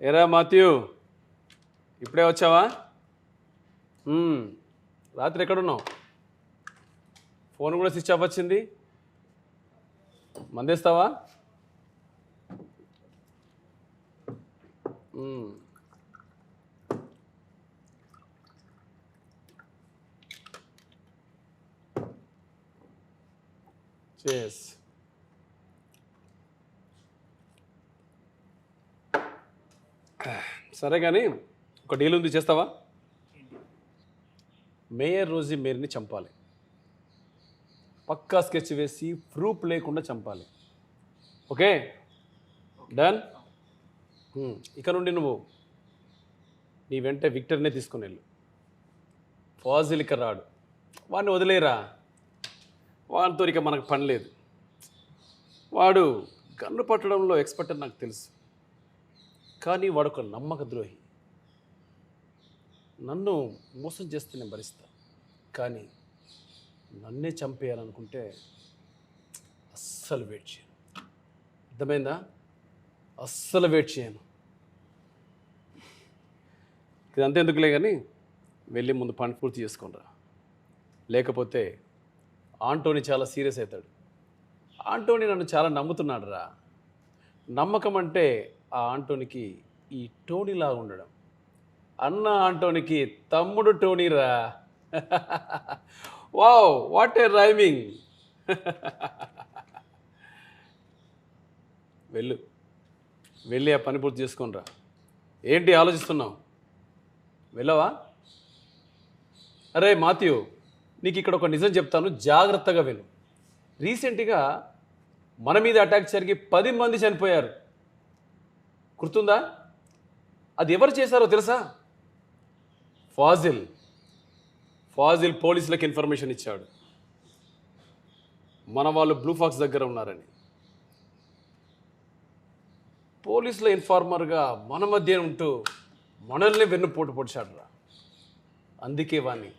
ఏరా మాథ్యూ ఇప్పుడే వచ్చావా? రాత్రి ఎక్కడున్నావు? ఫోన్ కూడా స్విచ్ ఆఫ్ వచ్చింది. మందేస్తావా? మ్మ్. సరే కానీ ఒక డీల్ ఉంది చేస్తావా? మేయర్ రోజీ మేయర్ని చంపాలి. పక్కా స్కెచ్ వేసి ప్రూఫ్ లేకుండా చంపాలి. ఓకే? డన్? ఇక నుండి నువ్వు నీ వెంట విక్టర్నే తీసుకుని వెళ్ళు. ఫాజిల్ ఇక రాడు. వాడిని వదిలేరా వాడితో ఇక మనకు పని లేదు. వాడు గన్ను పట్టడంలో ఎక్స్పర్ట్ అని నాకు తెలుసు. కానీ వాడు ఒక నమ్మక ద్రోహి. నన్ను మోసం చేస్తే నేను భరిస్తా. కానీ నన్నే చంపేయాలనుకుంటే అస్సలు వెయిట్ చేయను. అర్థమైందా? అస్సలు వెయిట్ చేయను. ఇదంతా ఎందుకులే కానీ వెళ్ళి ముందు పని పూర్తి చేసుకుంటా. లేకపోతే ఆంటోని చాలా సీరియస్ అవుతాడు. ఆంటోని నన్ను చాలా నమ్ముతున్నాడు రా నమ్మకం అంటే ఆ ఆంటోనికి ఈ టోనీలా ఉండడం. అన్న ఆంటోనికి తమ్ముడు టోనీరా. Wow what a rhyming. వెళ్ళు. వెళ్ళి ఆ పని పూర్తి చేసుకోనరా. ఏంటి ఆలోచిస్తున్నావు? వెళ్ళవా? అరే మాథ్యూ నీకు ఇక్కడ ఒక నిజం చెప్తాను జాగ్రత్తగా విను. రీసెంట్గా మన మీద అటాక్ జరిగి పది మంది చనిపోయారు. గుర్తుందా? అది ఎవరు చేశారో తెలుసా? ఫాజిల్. ఫాజిల్ పోలీసులకు ఇన్ఫర్మేషన్ ఇచ్చాడు. మన వాళ్ళు బ్లూ ఫాక్స్ దగ్గర ఉన్నారని. పోలీసుల ఇన్ఫార్మర్గా మన మధ్య ఉంటూ మనల్ని వెన్నుపోటు పొడిచాడు రా అందుకే వాణ్ణి.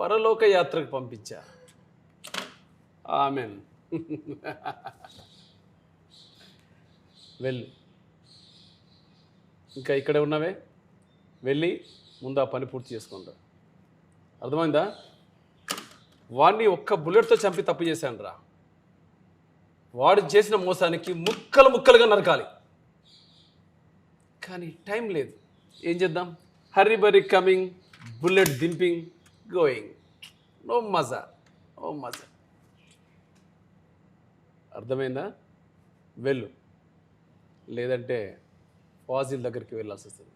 పరలోక యాత్రకు పంపించా ఆమెన్. వెళ్ళు. ఇంకా ఇక్కడే ఉన్నావే? వెళ్ళి ముందు ఆ పని పూర్తి చేసుకుంటా. అర్థమైందా? వాడిని ఒక్క బుల్లెట్తో చంపి తప్పు చేశాను రా. వాడు చేసిన మోసానికి ముక్కలు ముక్కలుగా నరకాలి. కానీ టైం లేదు. ఏం చేద్దాం? హర్రీ బరీ కమింగ్ బుల్లెట్ దింపింగ్ గోయింగ్ నో మజా ఓ మజా అర్థమైందా? వెళ్ళు. లేదంటే ఫాజిల్ దగ్గరికి వెళ్ళాల్సి వస్తుంది.